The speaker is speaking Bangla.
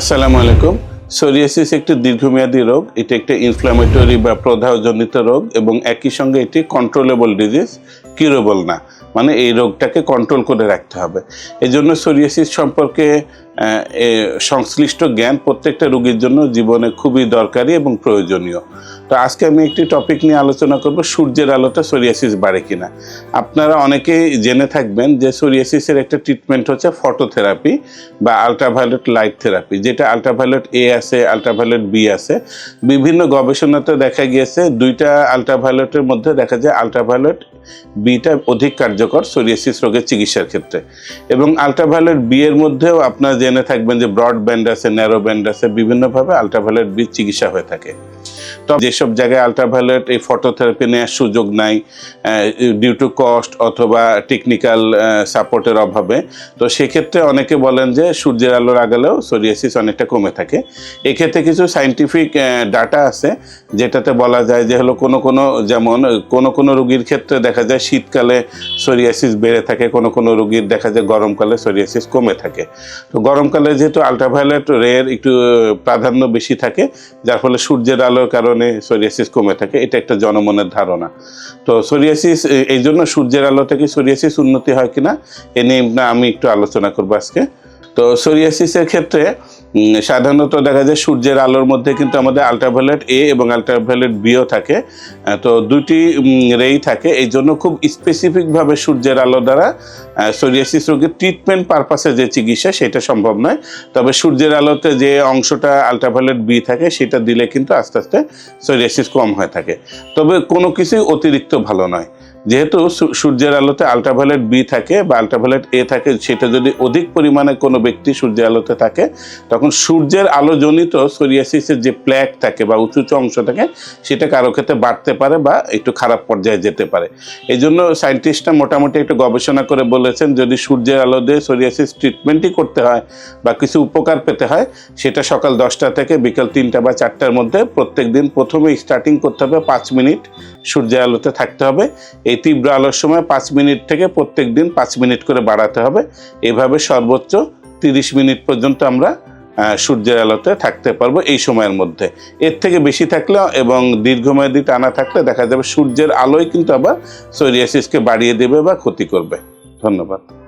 আসসালামু আলাইকুম। সোরিয়াসিস একটি দীর্ঘমেয়াদী রোগ, এটি একটি ইনফ্ল্যামেটরি বা প্রদাহজনিত রোগ এবং একই সঙ্গে এটি কন্ট্রোলেবল ডিজিজ কিউরেবল না। মানে এই রোগটাকে কন্ট্রোল করে রাখতে হবে। এই জন্য সোরিয়াসিস সম্পর্কে সংশ্লিষ্ট জ্ঞান প্রত্যেকটা রোগীর জন্য জীবনে খুবই দরকারি এবং প্রয়োজনীয়। তো আজকে আমি একটি টপিক নিয়ে আলোচনা করব, সূর্যের আলোটা সোরিয়াসিস বাড়ে কিনা। আপনারা অনেকেই জেনে থাকবেন যে সোরিয়াসিসের একটা ট্রিটমেন্ট হচ্ছে ফটোথেরাপি বা আলট্রাভায়োলেট লাইট থেরাপি যেটা আলট্রাভায়োলেট এ আছে আলট্রাভায়োলেট বি আছে। বিভিন্ন গবেষণাতে দেখা গিয়েছে দুইটা আলট্রাভায়োলেটের মধ্যে দেখা যায় আলট্রাভায়োলেট বিটা অধিক কার্যকর সোরিয়াসিস রোগের চিকিৎসার ক্ষেত্রে। এবং আলট্রাভায়োলেট বি এর মধ্যেও আপনারা জেনে থাকবেন যে ব্রড ব্যান্ড আছে ন্যারো ব্যান্ড আছে, বিভিন্নভাবে আলট্রাভায়োলেট বি চিকিৎসা হয়ে থাকে। তো যেসব জায়গায় আলট্রাভায়োলেট এই ফটোথেরাপি নেওয়ার সুযোগ নাই ডিউ টু কস্ট অথবা টেকনিক্যাল সাপোর্টের অভাবে, তো সেক্ষেত্রে অনেকে বলেন যে সূর্যের আলোর আগালেও সোরিয়াসিস অনেকটা কমে থাকে। এক্ষেত্রে কিছু সাইন্টিফিক ডাটা আছে যেটাতে বলা যায় যে হলো কোনো কোনো যেমন, কোনো কোনো রুগীর ক্ষেত্রে দেখা যায় শীতকালে সোরিয়াসিস বেড়ে থাকে, কোনো কোনো রুগীর দেখা যায় গরমকালে সোরিয়াসিস কমে থাকে। তো গরমকালে যেহেতু আলট্রাভায়োলেট রের একটু প্রাধান্য বেশি থাকে, যার ফলে সূর্যের আলোর কারণে সোরিয়াসিস কমে থাকে, এটা একটা জনমনের ধারণা। তো সোরিয়াসিস এই জন্য সূর্যের আলো থেকে সোরিয়াসিস উন্নতি হয় কিনা, এ নিয়ে আমি একটু আলোচনা করব আজকে। তো সোরিয়াসিসের ক্ষেত্রে সাধারণত দেখা যায় সূর্যের আলোর মধ্যে কিন্তু আমাদের আলট্রাভায়োলেট এ এবং আলট্রাভায়োলেট বিও থাকে। তো দুটি রেই থাকে। এই জন্য খুব স্পেসিফিকভাবে সূর্যের আলো দ্বারা সোরিয়াসিস রোগের ট্রিটমেন্ট পারপাসে যে চিকিৎসা, সেটা সম্ভব নয়। তবে সূর্যের আলোতে যে অংশটা আলট্রাভায়োলেট বি থাকে, সেটা দিলে কিন্তু আস্তে আস্তে সোরিয়াসিস কম হয়ে থাকে। তবে কোনো কিছুই অতিরিক্ত ভালো নয়। যেহেতু সূর্যের আলোতে আলট্রাভায়োলেট বি থাকে বা আলট্রাভায়োলেট এ থাকে, সেটা যদি অধিক পরিমাণে কোনো ব্যক্তি সূর্যের আলোতে থাকে, তখন সূর্যের আলোজনিত সোরিয়াসিসের যে প্ল্যাক থাকে বা উঁচু উঁচু অংশ থাকে, সেটা কারও ক্ষেত্রে বাড়তে পারে বা একটু খারাপ পর্যায়ে যেতে পারে। এই জন্য সায়েন্টিস্টরা মোটামুটি একটু গবেষণা করে বলেছেন, যদি সূর্যের আলো দিয়ে সোরিয়াসিস ট্রিটমেন্টই করতে হয় বা কিছু উপকার পেতে হয়, সেটা সকাল দশটা থেকে বিকাল তিনটা বা চারটার মধ্যে প্রত্যেক দিন প্রথমে স্টার্টিং করতে হবে, পাঁচ মিনিট সূর্যের আলোতে থাকতে হবে। এই তীব্র আলোর সময় পাঁচ মিনিট থেকে প্রত্যেক দিন পাঁচ মিনিট করে বাড়াতে হবে। এভাবে সর্বোচ্চ তিরিশ মিনিট পর্যন্ত আমরা সূর্যের আলোতে থাকতে পারব এই সময়ের মধ্যে। এর থেকে বেশি থাকলে এবং দীর্ঘমেয়াদী টানা থাকলে দেখা যাবে সূর্যের আলোয় কিন্তু আবার সোরিয়াসিসকে বাড়িয়ে দেবে বা ক্ষতি করবে। ধন্যবাদ।